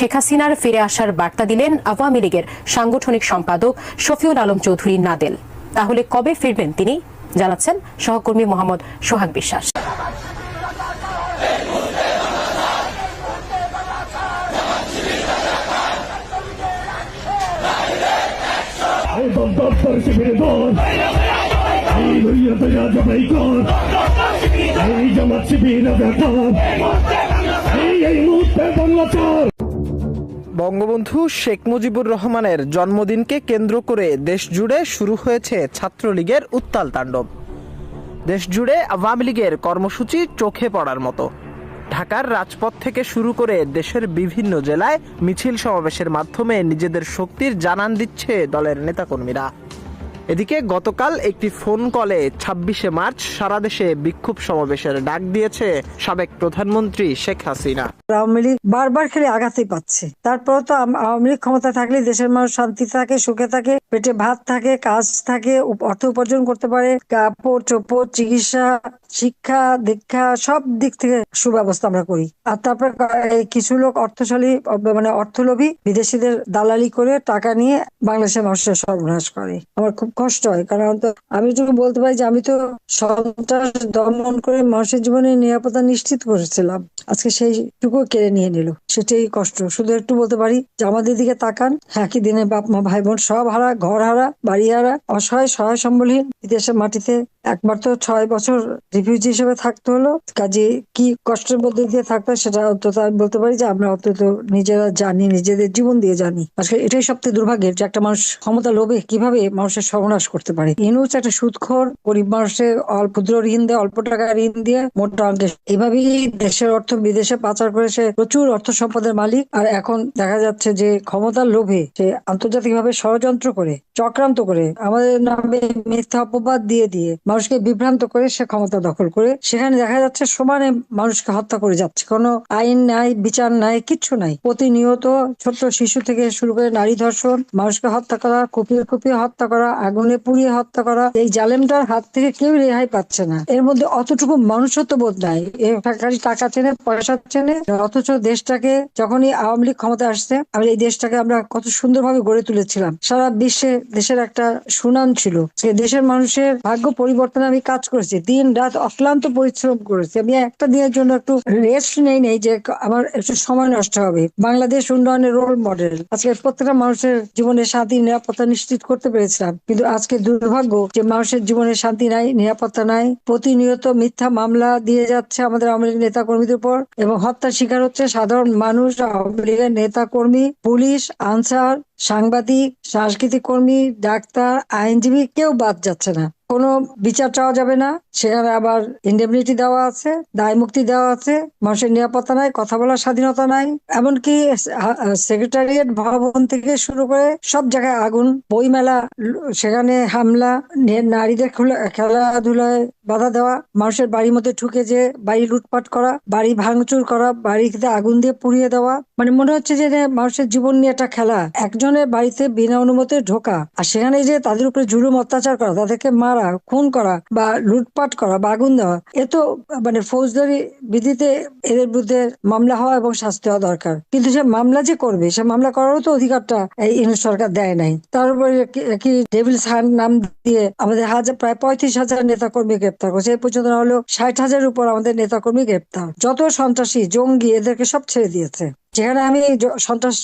শেখ হাসিনার ফিরে আসার বার্তা দিলেন আওয়ামী লীগের সাংগঠনিক সম্পাদক শফিউল আলম চৌধুরী নাদেল তাহলে কবে ফিরবেন তিনি জানাচ্ছেন সহকর্মী মোহাম্মদ সোহাগ বিশ্বাস এই ব্যাপার এই মুহূর্তে বাংলা বঙ্গবন্ধু শেখ মুজিবুর রহমানের জন্মদিনকে কেন্দ্র করে দেশজুড়ে শুরু হয়েছে ছাত্রলীগের উত্তাল তাণ্ডব। দেশজুড়ে আওয়ামী লীগের কর্মসূচি চোখে পড়ার মতো। ঢাকার রাজপথ থেকে শুরু করে দেশের বিভিন্ন জেলায় মিছিল সমাবেশের মাধ্যমে নিজেদের শক্তির জানান দিচ্ছে দলের নেতাকর্মীরা। এদিকে গতকাল একটি ফোন কলে ছাব্বিশে মার্চ সারা দেশে বিক্ষোভ সমাবেশের ডাক দিয়েছে সাবেক প্রধানমন্ত্রী শেখ হাসিনা। আওয়ামী লীগ বারবার খেলে আঘাতই পাচ্ছে। তারপর তো আওয়ামী লীগ ক্ষমতা থাকলে দেশের মানুষ শান্তি থাকে, সুখে থাকে, পেটে ভাত থাকে, কাজ থাকে অর্থ উপার্জন করতে পারে, কাপড়, চোপড়, চিকিৎসা, শিক্ষা, দীক্ষা, সব দিক থেকে সুব্যবস্থা আমরা করি। আর তারপর কিছু লোক অর্থশালী মানে অর্থলোভী, বিদেশিদের দালালি করে টাকা নিয়ে বাংলাদেশের মানুষের সর্বনাশ করে। আমার খুব কষ্ট হয়। কারণ তো, আমি যদি বলতে পারি যে আমি তো সন্ত্রাস দমন করে মানুষের জীবনে নিরাপত্তা নিশ্চিত করেছিলাম, আজকে সেইটুকু কেড়ে নিয়ে নিল। সেটাই কষ্ট। শুধু একটু বলতে পারি যে আমাদের দিকে তাকান। হ্যাঁ কি দিনে বাপ, মা, ভাই, বোন সব হারা, ঘর হারা, বাড়ি হারা, অসহায় সহায় সম্বলহীন বিদেশের মাটিতে একবার তো ছয় বছর রিফিউজি হিসেবে থাকতে হলো। কাজে কি কষ্টের মধ্যে দিয়ে থাকতে সেটা অন্তত আমি বলতে পারি যে আমরা অন্তত নিজেরা জানি, নিজেদের জীবন দিয়ে জানি। আসলে এটাই সবথেকে দুর্ভাগ্যের যে একটা মানুষ ক্ষমতা লোভে কীভাবে মানুষের সর্বনাশ করতে পারে। ইনুস একটা সুদখোর, গরিব মানুষের অল্প ঋণ দেয়, অল্প টাকা ঋণ দিয়ে মোটা অঙ্কের। এইভাবেই দেশের অর্থ বিদেশে পাচার করে সে প্রচুর অর্থ সম্পদের মালিক। আর এখন দেখা যাচ্ছে যে ক্ষমতার লোভে সে আন্তর্জাতিক ভাবে ষড়যন্ত্র করে, চক্রান্ত করে। আমাদের নামে মিথ্যা অপবাদ দিয়ে দিয়ে। মানুষকে বিভ্রান্ত করে সে ক্ষমতা দখল করে, সেখানে দেখা যাচ্ছে সমানে মানুষকে হত্যা করে যাচ্ছে। কোনো আইন নাই, বিচার নাই, কিচ্ছু নাই। প্রতিনিয়ত ছোট্ট শিশু থেকে শুরু করে নারী ধর্ষণ, মানুষকে হত্যা করা, কুপিয়ে কুপিয়ে হত্যা করা, আগুনে পুড়িয়ে হত্যা করা, এই জালেমটার হাত থেকে কেউ রেহাই পাচ্ছে না। এর মধ্যে অতটুকু মনুষ্যত্ব বোধ নাই। খালি টাকা চেনে, পয়সা চেনে, অথচ দেশটাকে যখনই আওয়ামী লীগ ক্ষমতা আসছে আমি এই দেশটাকে আমরা কত সুন্দরভাবে গড়ে তুলেছিলাম। সারা বিশ্বে দেশের একটা সুনাম ছিল। সে দেশের মানুষের ভাগ্য পরিবর্তনে আমি কাজ করেছি। দিন, রাত অক্লান্ত পরিশ্রম করেছি। আমি একটা দিনের জন্য একটু রেস্ট নেই নেই যে আমার একটু সময় নষ্ট হবে। বাংলাদেশ উন্নয়নের রোল মডেল আজকে প্রত্যেকটা মানুষের জীবনে শান্তি, নিরাপত্তা নিশ্চিত করতে পেরেছিলাম। কিন্তু আজকে দুর্ভাগ্য যে মানুষের জীবনে শান্তি নাই, নিরাপত্তা নাই। প্রতিনিয়ত মিথ্যা মামলা দিয়ে যাচ্ছে আমাদের আওয়ামী লীগ নেতা কর্মীদের উপর এবং হত্যার শিকার হচ্ছে সাধারণ মানুষ, আওয়ামী লীগের নেতা কর্মী পুলিশ, আনসার, সাংবাদিক, সাংস্কৃতিক কর্মী, ডাক্তার, আইনজীবী, কেউ বাদ যাচ্ছে না। কোনো বিচার চাওয়া যাবে না। সেখানে আবার ইন্ডেমনিটি দেওয়া আছে, দায় মুক্তি দেওয়া আছে, মানুষের নিরাপত্তা নাই, কথা বলার স্বাধীনতা নাই। এমনকি সেক্রেটারিয়েট ভবন থেকে শুরু করে সব জায়গায় আগুন, বইমেলা, সেখানে হামলা নারীদের খেলাধুলায় বাধা দেওয়া, মানুষের বাড়ির মধ্যে ঢুকে যে বাড়ি লুটপাট করা, বাড়ি ভাঙচুর করা, বাড়িতে আগুন দিয়ে পুড়িয়ে দেওয়া মানে মনে হচ্ছে যে মানুষের জীবন নিয়ে একটা খেলা। একজনের বাড়িতে বিনা অনুমতি ঢোকা, আর সেখানে যে তাদের উপরে জুলুম, অত্যাচার করা, তাদেরকে মারা খুন করা বা লুটপাট করা বা আগুন দেওয়া, এ তো মানে ফৌজদারি বিধিতে এদের বিরুদ্ধে মামলা হওয়া এবং শাস্তি হওয়া দরকার। কিন্তু সে মামলা যে করবে, সে মামলা করারও তো অধিকারটা এই ইউনিট সরকার দেয় নাই। তার উপরে কি- কি ডেভিল সান নাম দিয়ে আমাদের হাজার, প্রায় পঁয়ত্রিশ হাজার নেতা কর্মী গ্রেপ্তার করছে। এই পর্যন্ত হলো ষাট হাজারের উপর আমাদের নেতা কর্মী গ্রেপ্তার। যত সন্ত্রাসী, জঙ্গি, এদেরকে সব ছেড়ে দিয়েছে। যেখানে আমি সন্ত্রাস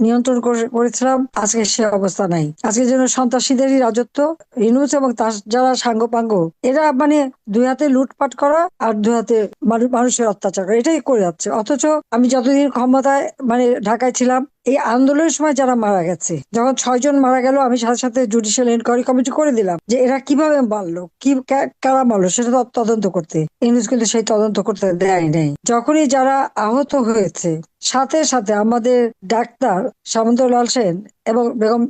নিয়ন্ত্রণ করে- করেছিলাম, আজকে সে অবস্থা নাই। আজকে যেন সন্ত্রাসীদেরই রাজত্ব রিনুস এবং তার যারা সাঙ্গ পাঙ্গ এরা মানে দুই হাতে লুটপাট করা আর দুই হাতে মানুষের অত্যাচার করা, এটাই করে যাচ্ছে। অথচ আমি যতদিন ক্ষমতায় মানে ঢাকায় ছিলাম এই আন্দোলনের সময় যারা মারা গেছে, যখন ছয়জন মারা গেল, আমি সাথে সাথে জুডিশিয়াল এনকোয়ারি কমিটি করে দিলাম যে এরা কীভাবে মারলো, কি কারা মারলো, সেটা তদন্ত করতে। ইংলিশ কিন্তু সেই তদন্ত করতে দেয় নাই। যখনই যারা আহত হয়েছে, সাথে সাথে আমাদের ডাক্তার সামন্তলাল সেন এবং বেগম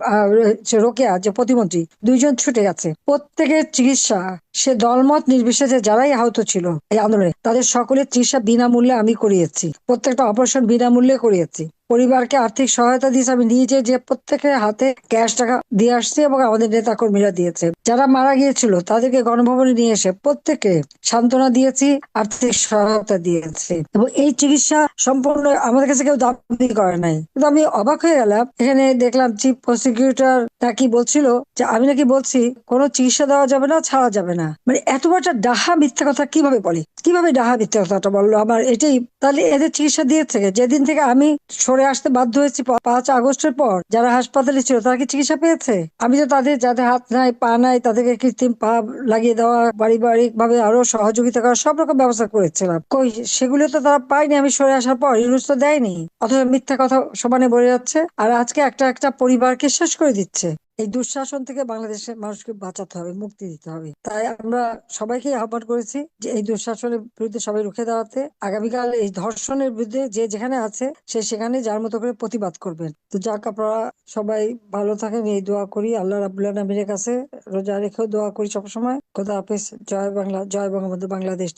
রোকেয়া, যে প্রতিমন্ত্রী, দুইজন ছুটে গেছে। প্রত্যেকের চিকিৎসা, সে দলমত নির্বিশেষে যারাই আহত ছিল এই আন্দোলনে, তাদের সকলের চিকিৎসা বিনামূল্যে আমি করিয়েছি। প্রত্যেকটা অপারেশন বিনামূল্যে করিয়েছি। পরিবারকে আর্থিক সহায়তা দিয়েছে। আমি নিজে যে প্রত্যেকের হাতে ক্যাশ টাকা দিয়ে আসছি এবং আমাদের নেতা কর্মীরা দিয়েছে। যারা মারা গিয়েছিল, তাদেরকে গণভবনে নিয়ে এসে প্রত্যেকে সান্ত্বনা দিয়েছি, আর্থিক সহায়তা দিয়েছি। এবং এই চিকিৎসা সম্পূর্ণ আমাদের কাছে কেউ দাবি করে নাই। কিন্তু আমি অবাক হয়ে গেলাম। এখানে দেখলাম চিফ প্রসিকিউটর নাকি বলছিল যে, আমি নাকি বলছি, কোনো চিকিৎসা দেওয়া যাবে না, ছাড়া যাবে না। মানে এত বড় একটা ডাহা মিথ্যা কথা কীভাবে বলে? কীভাবে ডাহা মিথ্যা কথাটা বলল আমার? এটাই তাহলে এদের চিকিৎসা দিয়ে থেকে যেদিন থেকে আমি সরে আসতে বাধ্য হয়েছি পাঁচ আগস্টের পর। যারা হাসপাতালে ছিল, তারা কি চিকিৎসা পেয়েছে? আমি তো তাদের, যাদের হাত নাই, পা নাই, তাদেরকে কৃত্রিম পা লাগিয়ে দেওয়া পারিবারিক ভাবে আরও সহযোগিতা করা, সব রকম ব্যবস্থা করেছিলাম। কই, সেগুলো তো তারা পায়নি, আমি সরে আসার পর। ইউনুস তো দেয়নি। অথচ মিথ্যা কথা সমানে বলে যাচ্ছে। আর আজকে একটা একটা পরিবারকে শেষ করে দিচ্ছে। এই দুঃশাসন থেকে বাংলাদেশের মানুষকে বাঁচাতে হবে, মুক্তি দিতে হবে। তাই আমরা সবাইকে আহ্বান করেছি যে এই দুঃশাসনের বিরুদ্ধে সবাই রুখে দাঁড়াতে। আগামীকাল এই ধর্ষণের বিরুদ্ধে যে যেখানে আছে, সে সেখানে যার মতো করে প্রতিবাদ করবেন। তো যাক, আপনারা সবাই ভালো থাকেন, এই দোয়া করি। আল্লাহ রাবুল আলমীর কাছে রোজা রেখেও দোয়া করি সবসময়। খোদা জয় বাংলা, জয় বঙ্গবন্ধু, বাংলাদেশ